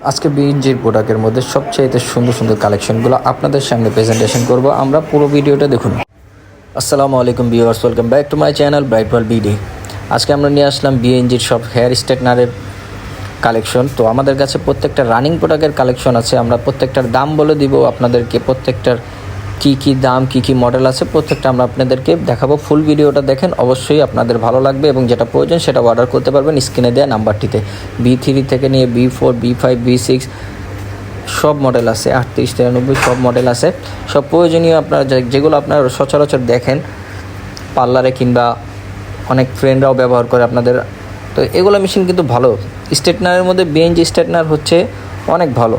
আজকে বিএনজির প্রোডাক্টের মধ্যে সবচেয়ে সুন্দর সুন্দর কালেকশনগুলো আপনাদের সামনে প্রেজেন্টেশন করব। আমরা পুরো ভিডিওটা দেখুন। আসসালামু আলাইকুম viewers welcome back to my channel Brightwall BD আজকে আমরা নিয়ে আসলাম বিএনজির সব হেয়ার স্ট্রেটনারের কালেকশন তো আমাদের কাছে প্রত্যেকটা রানিং প্রোডাক্টের কালেকশন আছে। আমরা প্রত্যেকটার দাম বলে দিব, আপনাদেরকে প্রত্যেকটার কি কি দাম, কি কি মডেল আছে, প্রত্যেকটা আমরা আপনাদেরকে দেখাবো। ফুল ভিডিওটা দেখেন, অবশ্যই আপনাদের ভালো লাগবে এবং যেটা প্রয়োজন সেটা অর্ডার করতে পারবেন স্ক্রিনে দেওয়া নাম্বারটিতে। বি থ্রি থেকে নিয়ে B four B five B six সব মডেল আছে, আটত্রিশ, তিরানব্বই, সব মডেল আছে। সব প্রয়োজনীয় আপনারা যেগুলো আপনারা সচরাচর দেখেন পার্লারে কিংবা অনেক ফ্রেন্ডরাও ব্যবহার করে আপনাদের। তো এগুলো মেশিন কিন্তু ভালো। স্ট্রেটনারের মধ্যে বিএনজি স্ট্রেটনার হচ্ছে অনেক ভালো।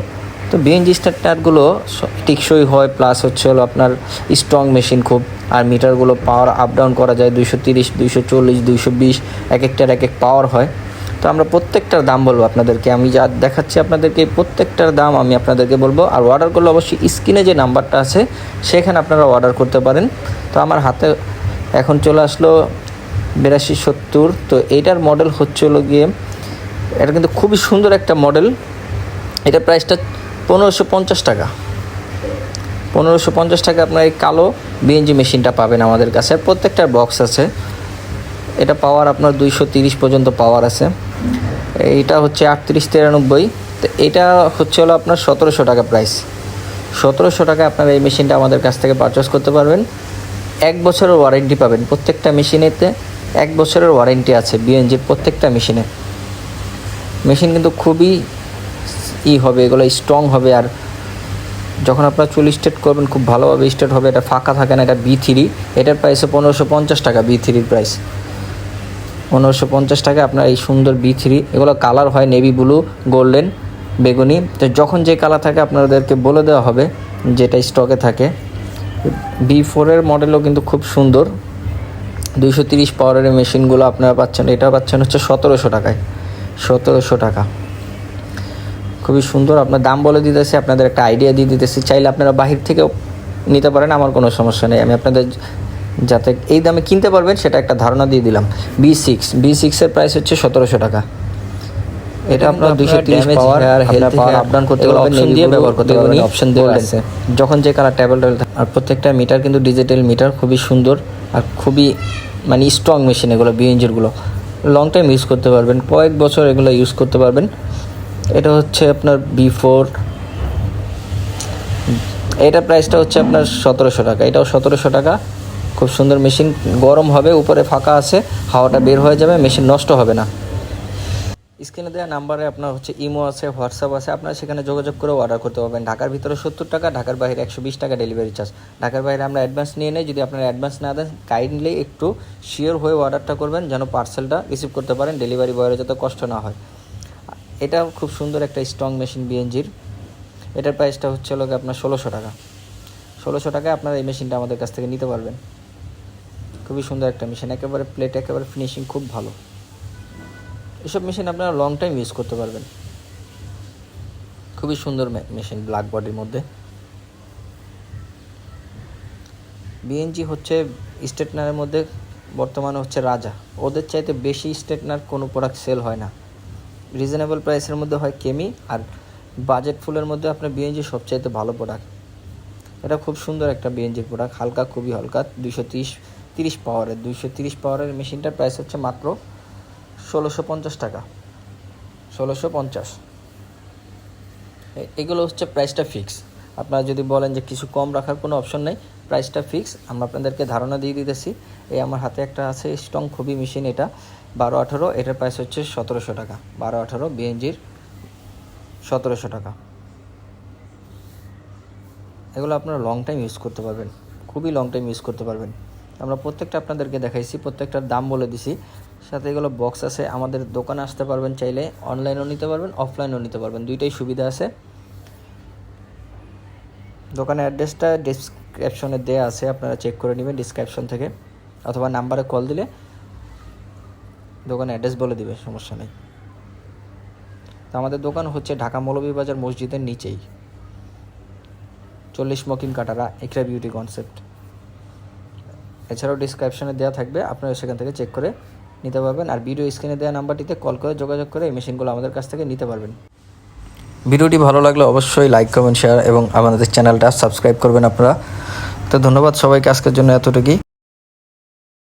তো বিএনজি স্ট্রেটনারগুলো স- টিকসই হয় প্লাস হচ্ছে হলো আপনার স্ট্রং মেশিন খুব, আর মিটারগুলো পাওয়ার আপ ডাউন করা যায়, দুইশো তিরিশ, দুইশো চল্লিশ, দুইশো বিশ, এক একটার এক এক পাওয়ার হয়। তো আমরা প্রত্যেকটার দাম বলব আপনাদেরকে। আমি যা দেখাচ্ছি আপনাদেরকে, প্রত্যেকটার দাম আমি আপনাদেরকে বলব। আর অর্ডার করলে অবশ্যই স্ক্রিনে যে নাম্বারটা আছে, সেখানে আপনারা অর্ডার করতে পারেন। তো আমার হাতে এখন চলে আসলো বিরাশি সত্তর। তো এইটার মডেল হচ্ছে হলো গিয়ে, এটা কিন্তু খুবই সুন্দর একটা মডেল এটার প্রাইসটা পনেরোশো পঞ্চাশ টাকা। পনেরোশো পঞ্চাশ টাকা আপনার এই কালো বিএনজি মেশিনটা পাবেন আমাদের কাছে। প্রত্যেকটার বক্স আছে। এটা পাওয়ার আপনার দুইশো তিরিশ পর্যন্ত পাওয়ার আছে। এইটা হচ্ছে আটত্রিশ তিরানব্বই। তো এটা হচ্ছে হলো আপনার সতেরোশো টাকা প্রাইস সতেরোশো টাকা আপনারা এই মেশিনটা আমাদের কাছ থেকে পারচেস করতে পারবেন। এক বছরের ওয়ারেন্টি পাবেন প্রত্যেকটা মেশিনেতে। এক বছরের ওয়ারেন্টি আছে বিএনজির প্রত্যেকটা মেশিনে। মেশিন কিন্তু খুবই ই হবে, এগুলো স্ট্রং হবে আর যখন আপনারা চুল স্টেট করবেন, খুব ভালোভাবে স্টেট হবে, এটা ফাঁকা থাকে না, এটা বি থ্রি এটার প্রাইস পনেরোশো পঞ্চাশ টাকা বি থ্রির প্রাইস পনেরোশো পঞ্চাশ টাকা আপনার এই সুন্দর বি থ্রি এগুলো কালার হয় নেভি ব্লু গোল্ডেন বেগুনি। তো যখন যে কালার থাকে, আপনাদেরকে বলে দেওয়া হবে যেটা স্টকে থাকে। বি ফোরের মডেলও কিন্তু খুব সুন্দর। দুইশো তিরিশ পাওয়ারের মেশিনগুলো আপনারা পাচ্ছেন এটা পাচ্ছেন হচ্ছে সতেরোশো টাকায়। সতেরোশো টাকা। খুবই সুন্দর। আপনার দাম বলে দিতেছি আপনাদের একটা আইডিয়া দিয়ে দিতেছি। চাইলে আপনারা বাহির থেকেও নিতে পারেন আমার কোনো সমস্যা নেই। আমি আপনাদের যাতে এই দামে কিনতে পারবেন সেটা একটা ধারণা দিয়ে দিলাম। বি সিক্স বি সিক্সের প্রাইস হচ্ছে সতেরোশো টাকা। এটা আপনার দুইশো তিরিশ power hair power up down করতে পারবেন অপশন দিয়ে ব্যবহার করতে পারবেন অপশন দেওয়া আছে। যখন যে কালার ট্যাবল আর প্রত্যেকটা মিটার কিন্তু ডিজিটাল মিটার খুবই সুন্দর আর খুবই মানে স্ট্রং মেশিন এগুলো বিএনজিরগুলো লং টাইম ইউজ করতে পারবেন কয়েক বছর এগুলো ইউজ করতে পারবেন। এটা হচ্ছে আপনার বি ফোর এটা প্রাইসটা হচ্ছে আপনার সতেরোশো টাকা। এটাও সতেরোশো টাকা। খুব সুন্দর মেশিন গরম হবে, উপরে ফাঁকা আছে, হাওয়াটা বের হয়ে যাবে মেশিন নষ্ট হবে না। স্ক্রিনে দেওয়া নাম্বারে আপনার হচ্ছে ইমো আছে হোয়াটসঅ্যাপ আছে। আপনারা সেখানে যোগাযোগ করে অর্ডার করতে পারবেন। ঢাকার ভিতরে সত্তর টাকা, ঢাকার বাইরে একশো বিশ টাকা ডেলিভারি চার্জ ঢাকার বাইরে আমরা অ্যাডভান্স নিয়ে নেই। যদি আপনারা অ্যাডভান্স না দেন কাইন্ডলি একটু শিওর হয়ে অর্ডারটা করবেন, যেন পার্সেলটা রিসিভ করতে পারেন। ডেলিভারি বয়ের যাতে কষ্ট না হয়। এটা খুব সুন্দর একটা স্ট্রং মেশিন বিএনজির এটার প্রাইসটা হচ্ছে গিয়ে আপনার ষোলোশো টাকা। ষোলোশো টাকায় আপনারা এই মেশিনটা আমাদের কাছ থেকে নিতে পারবেন। খুবই সুন্দর একটা মেশিন একেবারে প্লেট একেবারে ফিনিশিং খুব ভালো। এসব মেশিন আপনারা লং টাইম ইউজ করতে পারবেন। খুবই সুন্দর মেশিন ব্ল্যাক বডির মধ্যে। বিএনজি হচ্ছে স্টেটনারের মধ্যে, বর্তমানে হচ্ছে রাজা ওদের চাইতে বেশি স্টেটনার কোনো প্রোডাক্ট সেল হয় না। রিজনেবল প্রাইসের মধ্যে হয় কেমি আর বাজেট ফুলের মধ্যে আপনার বিএনজি সবচাইতে ভালো প্রোডাক্ট এটা খুব সুন্দর একটা বিএনজির প্রোডাক্ট হালকা, খুবই হালকা, দুইশো তিরিশ তিরিশ পাওয়ারের দুইশো তিরিশ পাওয়ারের মেশিনটার প্রাইস হচ্ছে মাত্র ষোলোশো পঞ্চাশ টাকা। ষোলোশো পঞ্চাশ। এগুলো হচ্ছে প্রাইসটা ফিক্স আপনারা যদি বলেন যে কিছু কম রাখার কোনো অপশন নেই প্রাইসটা ফিক্স আমরা আপনাদেরকে ধারণা দিয়ে দিতেছি, এই আমার হাতে একটা আছে স্ট্রং খুবই মেশিন এটা। বারো আঠারো, এটার প্রাইস হচ্ছে সতেরোশো টাকা। বারো আঠারো বিএনজির সতেরোশো টাকা। এগুলো আপনারা লং টাইম ইউজ করতে পারবেন। খুবই লং টাইম ইউজ করতে পারবেন। আমরা প্রত্যেকটা আপনাদেরকে দেখাইছি, প্রত্যেকটার দাম বলে দিছি। সাথে এগুলো বক্স আছে, আমাদের দোকানে আসতে পারবেন চাইলে। অনলাইনেও নিতে পারবেন অফলাইনেও নিতে পারবেন। দুইটাই সুবিধা আছে। দোকানের অ্যাড্রেসটা ডিসক্রিপশনে দেওয়া আছে, আপনারা চেক করে নেবেন ডিসক্রিপশন থেকে। অথবা নাম্বারে কল দিলে দোকানের অ্যাড্রেস বলে দিবে, সমস্যা নেই। তো আমাদের দোকান হচ্ছে ঢাকা মৌলভীবাজার মসজিদের নিচেই। চল্লিশ মকিম কাটারা একরা বিউটি কনসেপ্ট এছাড়াও ডিসক্রিপশনে দেওয়া থাকবে, আপনারা সেখান থেকে চেক করে নিতে পারবেন। আর ভিডিও স্ক্রিনে দেওয়া নাম্বারটিতে কল করে যোগাযোগ করে এই মেশিনগুলো আমাদের কাছ থেকে নিতে পারবেন। ভিডিওটি ভালো লাগলে অবশ্যই লাইক কমেন্ট শেয়ার এবং আমাদের চ্যানেলটা সাবস্ক্রাইব করবেন আপনারা। তো ধন্যবাদ সবাইকে আজকের জন্য এতটুকুই।